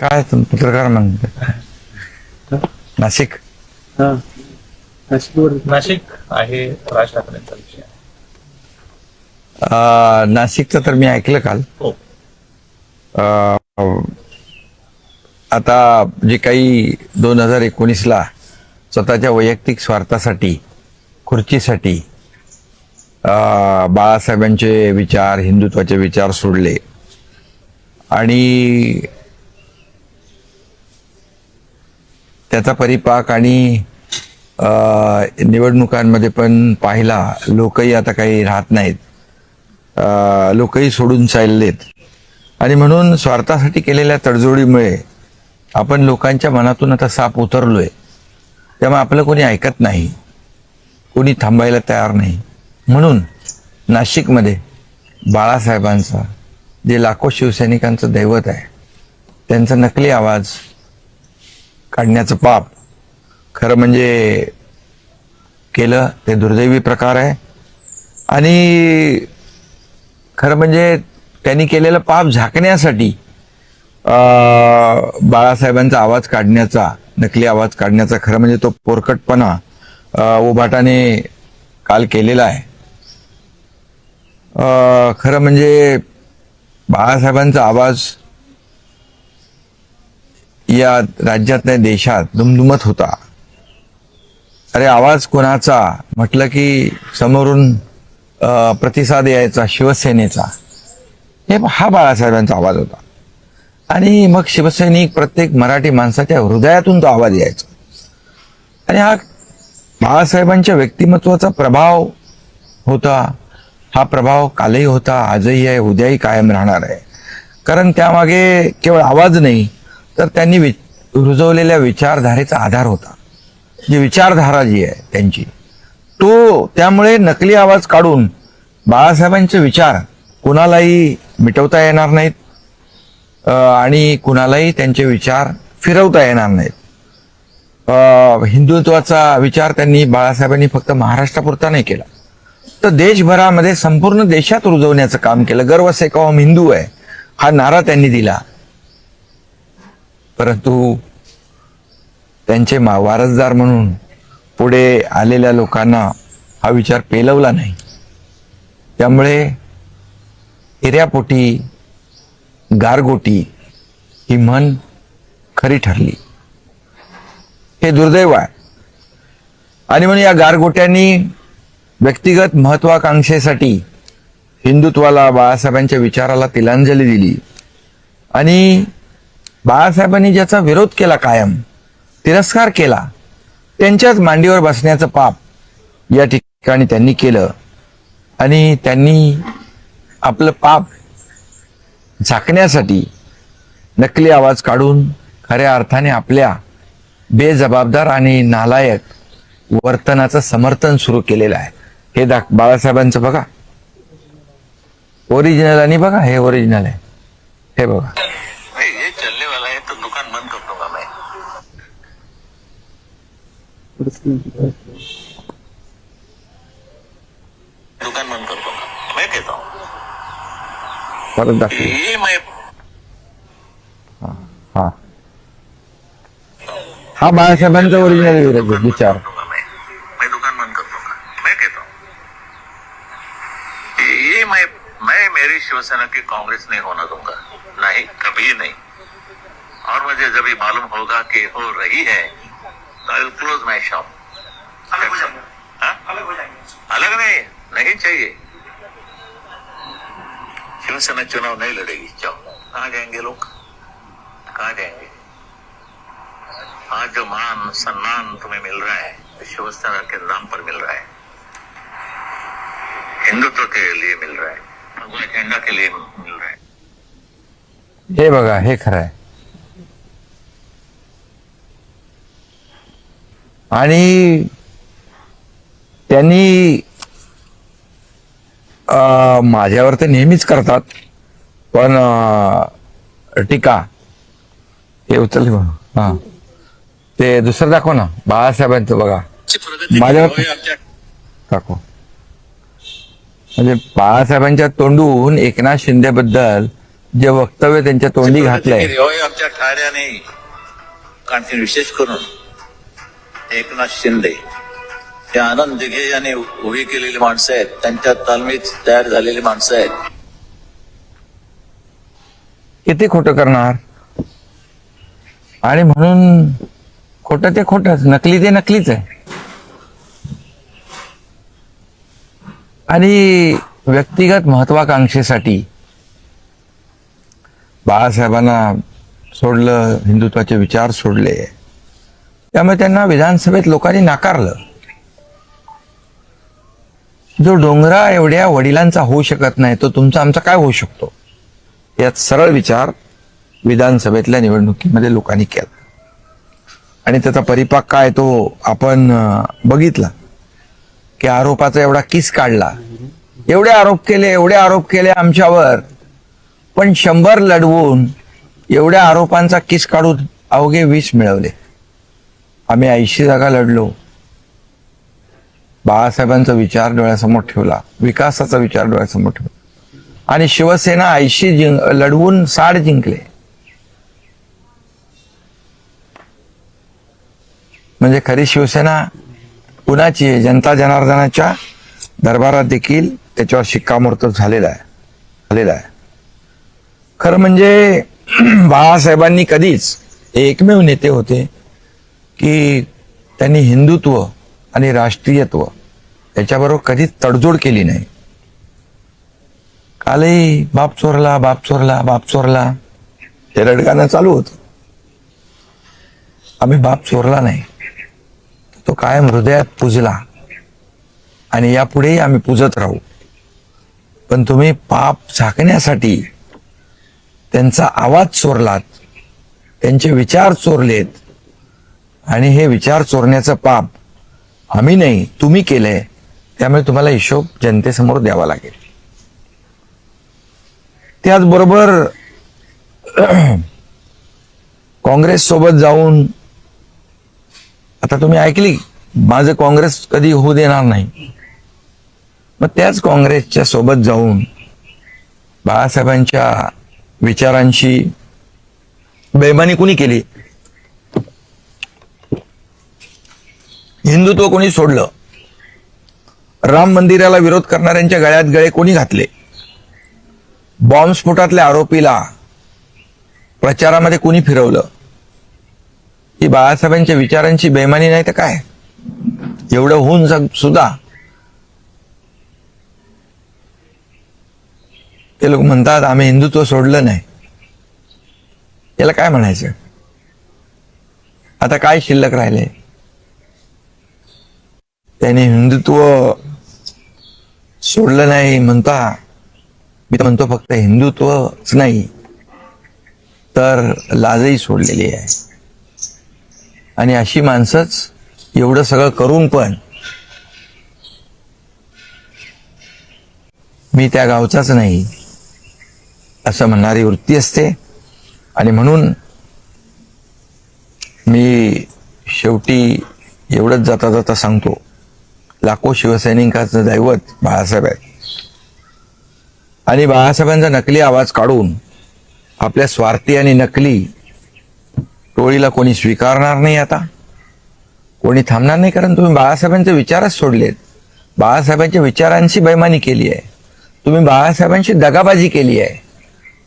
काय तुम पत्रकार म्हणते नाशिक. हा. नाशिकवर. नाशिक आहे राज ठाकरेंचा विषय. अं, नाशिकचं तर मी ऐकलं काल. हो. अं, आता जे काही दोन हजार एकोणीसला स्वतःच्या वैयक्तिक स्वार्थासाठी खुर्चीसाठी अं, बाळासाहेबांचे विचार हिंदुत्वाचे विचार सोडले. आणि त्याचा परिपाक आणि निवडणुकांमध्ये पण पाहिला लोकही आता काही राहत नाहीत. लोकही सोडून चाललेत. आणि म्हणून स्वार्थासाठी केलेल्या तडजोडीमुळे आपण लोकांच्या मनातून आता साप उतरलोय. त्यामुळे आपलं कोणी ऐकत नाही. कोणी थांबायला तयार नाही. म्हणून नाशिकमध्ये बाळासाहेबांचा जे लाखो शिवसैनिकांचं दैवत आहे त्यांचा नकली आवाज काढण्याचं पाप खरं म्हणजे केलं ते दुर्दैवी प्रकार आहे. आणि खरं म्हणजे त्यांनी केलेलं पाप झाकण्यासाठी बाळासाहेबांचा आवाज काढण्याचा नकली आवाज काढण्याचा खरं म्हणजे तो पोरकटपणा उभाटाने काल केलेला आहे. खरं म्हणजे बाळासाहेबांचा आवाज या राज्यात नाही देशात दुमदुमत होता. अरे आवाज कोणाचा? म्हटलं की समोरून प्रतिसाद यायचा शिवसेनेचा. हे हा बाळासाहेबांचा आवाज होता. आणि मग शिवसैनिक प्रत्येक मराठी माणसाच्या हृदयातून तो आवाज यायचा. आणि हा बाळासाहेबांच्या व्यक्तिमत्वाचा प्रभाव होता. हा प्रभाव कालही होता आजही आहे उद्याही कायम राहणार आहे. कारण त्यामागे केवळ आवाज नाही तर त्यांनी वि रुजवलेल्या विचारधारेचा आधार होता. जी विचारधारा जी आहे त्यांची तो त्यामुळे नकली आवाज काढून बाळासाहेबांचे विचार कुणालाही मिटवता येणार नाहीत आणि कुणालाही त्यांचे विचार फिरवता येणार नाहीत. हिंदुत्वाचा विचार त्यांनी बाळासाहेबांनी फक्त महाराष्ट्रापुरता नाही केला. तर देशभरामध्ये संपूर्ण देशात रुजवण्याचं काम केलं. गर्व से हिंदू आहे हा नारा त्यांनी दिला. परंतु त्यांचे मा वारसदार म्हणून पुढे आलेल्या लोकांना हा विचार पेलवला नाही. त्यामुळे हिऱ्यापोटी गारगोटी ही म्हण खरी ठरली. हे दुर्दैव आहे. आणि म्हणून या गारगोट्यांनी व्यक्तिगत महत्वाकांक्षेसाठी हिंदुत्वाला बाळासाहेबांच्या विचाराला तिलांजली दिली. आणि बाळासाहेबांनी ज्याचा विरोध केला कायम तिरस्कार केला त्यांच्याच मांडीवर बसण्याचं पाप या ठिकाणी त्यांनी केलं. आणि त्यांनी आपलं पाप झाकण्यासाठी नकली आवाज काढून खऱ्या अर्थाने आपल्या बेजबाबदार आणि नालायक वर्तनाचं समर्थन सुरू केलेलं आहे. हे दाख बाळासाहेबांचं बघा. ओरिजिनल आणि बघा हे ओरिजिनल आहे. हे बघा. दुकान बंद कर दूँगा मैं कहता हूँ ये मैं हा हा बाळासाहेबांचा ओरिजिनल विचार मैं दुकान बंद कर दूँगा मैं कहता हूँ ये मैं मैं मेरी शिवसेना की कांग्रेस नहीं होना दूँगा नहीं कभी नहीं और मुझे जब ये मालूम होगा कि हो रही है तो I will close my shop अलग नहीं नहीं चाहिए। शिवसेना चुनाव नहीं लड़ेगी? जाओ कहाँ जाएँगे लोग? कहाँ जाएँगे? आज जो मान सम्मान तुम्हें मिल रहा है वो शिवसेना के नाम पर मिल रहा है। हिंदुत्व के लिए मिल रहा है। भगवा झंडा के लिए मिल रहा है। हे बघा हे खरं आहे आणि त्यांनी माझ्यावर तर नेहमीच करतात पण टीका. हे उचलले बघ हा. ते दुसरं दाखव ना. बाळासाहेबांचं बघा. माझ्यावर दाखव. म्हणजे बाळासाहेबांच्या तोंडून एकनाथ शिंदेबद्दल जे वक्तव्य त्यांच्या तोंडी घातलंय. आमच्या ठाण्याने. विशेष करून एकनाथ शिंदे हे आनंद दिघे यांनी उभी केलेली माणसं आहेत. त्यांच्या तालमीत तयार झालेली माणसं आहेत. किती खोटं करणार? आणि म्हणून खोटं ते खोटच नकली ते नकलीच आहे. आणि व्यक्तिगत महत्वाकांक्षेसाठी बाळासाहेबांना सोडलं हिंदुत्वाचे विचार सोडले. त्यामुळे त्यांना विधानसभेत लोकांनी नाकारलं. जो डोंगरा एवढ्या वडिलांचा होऊ शकत नाही तो तुमचा आमचा काय होऊ शकतो? यात सरळ विचार विधानसभेतल्या निवडणुकीमध्ये लोकांनी केला. आणि त्याचा परिपाक काय तो आपण बघितला. की आरोपाचा एवढा किस काढला. एवढे आरोप केले एवढे आरोप केले आमच्यावर. पण शंभर लढवून एवढ्या आरोपांचा किस काढून अवघे वीस मिळवले. आम्ही ऐंशी जागा लढलो. बाळासाहेबांचा विचार डोळ्यासमोर ठेवला. विकासाचा विचार डोळ्यासमोर ठेवला. आणि शिवसेना ऐंशी जिंक लढवून साठ जिंकले. म्हणजे खरी शिवसेना कुणाची आहे? जनता जनार्दनाच्या दरबारात देखील त्याच्यावर शिक्कामोर्तब झालेला आहे. झालेला आहे. खरं म्हणजे बाळासाहेबांनी कधीच एकमेव नेते होते की त्यांनी हिंदुत्व आणि राष्ट्रीयत्व याच्याबरोबर कधीच तडजोड केली नाही. कालही बाप चोरला बाप चोरला बाप चोरला. हे रडगाणं चालू होत. आम्ही बाप चोरला नाही. तो कायम हृदयात पुजला. आणि यापुढेही आम्ही पुजत राहू. पण तुम्ही पाप झाकण्यासाठी त्यांचा आवाज चोरलात त्यांचे विचार चोरलेत आणि हे विचार चोरण्याचं पाप आम्ही नाही तुम्ही केलंय त्यामुळे तुम्हाला हिशोब जनतेसमोर द्यावा लागेल. त्याचबरोबर काँग्रेस सोबत जाऊन आता तुम्ही ऐकली माझं काँग्रेस कधी होऊ देणार नाही. मग त्याच काँग्रेसच्या सोबत जाऊन बाळासाहेबांच्या विचारांशी बेमानी कुणी केली? हिंदुत्व कोणी सोडलं? राम मंदिराला विरोध करणाऱ्यांच्या गळ्यात गळे कोणी घातले? बॉम्बस्फोटातल्या आरोपीला प्रचारामध्ये कोणी फिरवलं? ही बाळासाहेबांच्या विचारांची बेमानी नाही तर काय? एवढं होऊन सुद्धा. ते लोक म्हणतात आम्ही हिंदुत्व सोडलं नाही. याला काय म्हणायचं? आता काय शिल्लक राहिले? त्याने हिंदुत्व सोडलं नाही म्हणता मी तर म्हणतो फक्त हिंदुत्वच नाही तर लाजही सोडलेली आहे. आणि अशी माणसंच एवढं सगळं करून पण मी त्या गावचाच नाही असं म्हणणारी वृत्ती असते. आणि म्हणून मी शेवटी एवढंच जाता जाता सांगतो लाखो शिवसैनिकांचं दैवत बाळासाहेब आहे आणि बाळासाहेबांचा नकली आवाज काढून आपल्या स्वार्थी आणि नकली टोळीला कोणी स्वीकारणार नाही आता? कोणी थांबणार नाही? कारण तुम्ही बाळासाहेबांचे विचारच सोडलेत. बाळासाहेबांच्या विचारांची बैमानी केली आहे. तुम्ही बाळासाहेबांची दगाबाजी केली आहे.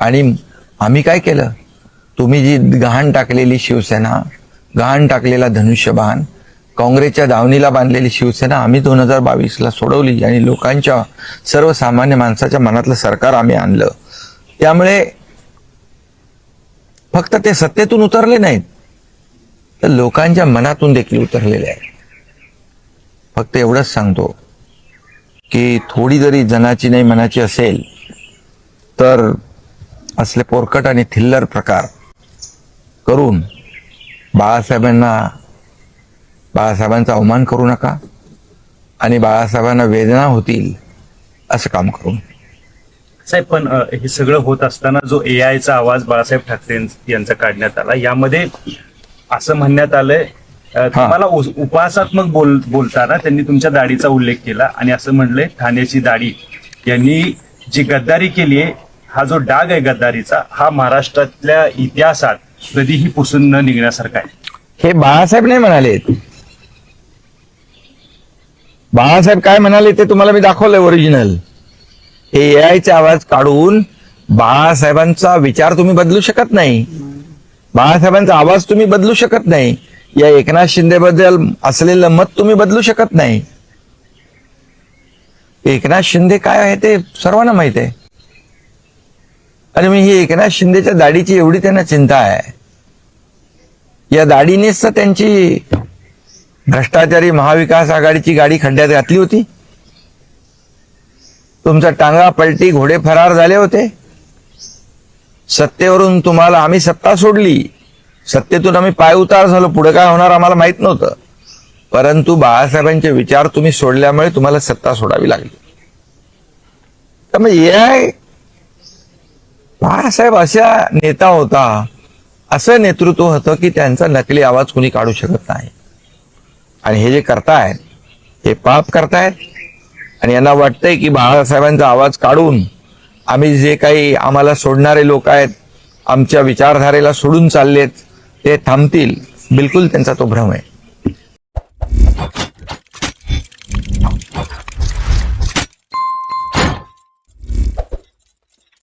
आणि आम्ही काय केलं? तुम्ही जी गहाण टाकलेली शिवसेना गहाण टाकलेला धनुष्यबाण काँग्रेसच्या दावणीला बांधलेली शिवसेना आम्ही दोन हजार बावीसला सोडवली आणि लोकांच्या सर्वसामान्य माणसाच्या मनातलं सरकार आम्ही आणलं. त्यामुळे फक्त ते सत्तेतून उतरले नाहीत तर लोकांच्या मनातून देखील उतरलेले आहे फक्त एवढंच सांगतो की थोडी जरी जनाची नाही मनाची असेल तर असले पोरकट आणि थिल्लर प्रकार करून बाळासाहेबांना बाळासाहेबांचा अवमान करू नका आणि बाळासाहेबांना वेदना होतील असं काम करू साहेब पण हे सगळं होत असताना जो ए आयचा आवाज बाळासाहेब ठाकरे यांचा काढण्यात आला यामध्ये असं म्हणण्यात आलंय तुम्हाला उपहासात्मक बोल बोलताना त्यांनी तुमच्या दाढीचा उल्लेख केला आणि असं म्हणलंय ठाण्याची दाढी यांनी जी गद्दारी केली आहे हा जो डाग आहे गद्दारीचा हा महाराष्ट्रातल्या इतिहासात कधीही पुसून न निघण्यासारखा आहे. हे बाळासाहेब नाही म्हणाले बाळासाहेब काय म्हणाले ते तुम्हाला मी दाखवलंय ओरिजिनल हे एआयचा आवाज काढून बाळासाहेबांचा विचार तुम्ही बदलू शकत नाही. बाळासाहेबांचा आवाज तुम्ही बदलू शकत नाही. या एकनाथ शिंदे बद्दल असलेलं मत तुम्ही बदलू शकत नाही. एकनाथ शिंदे काय आहे ते सर्वांना माहीत आहे. आणि मी ही एकनाथ शिंदेच्या दाढीची एवढी त्यांना चिंता आहे. या दाढीनेच तर त्यांची भ्रष्टाचारी महाविकास आघाडीची गाडी खड्ड्यात घातली होती? तुमचा टांगा पलटी घोडे फरार झाले होते? सत्तेवरून तुम्हाला आम्ही सत्ता सोडली. सत्तेतून आम्ही पाय उतार झालो. पुढे काय होणार आम्हाला माहीत नव्हतं. परंतु बाळासाहेबांचे विचार तुम्ही सोडल्यामुळे तुम्हाला सत्ता सोडावी लागली. त्यामुळे एआय बाळासाहेब अशा नेता होता असं नेतृत्व होतं की त्यांचा नकली आवाज कुणी काढू शकत नाही. आणि हे जे करतायत हे पाप करतायत आणि यांना वाटतंय की बाळासाहेबांचा आवाज काढून आम्ही जे काही आम्हाला सोडणारे लोक आहेत आमच्या विचारधारेला सोडून चाललेत ते थांबतील. बिलकुल त्यांचा तो भ्रम आहे.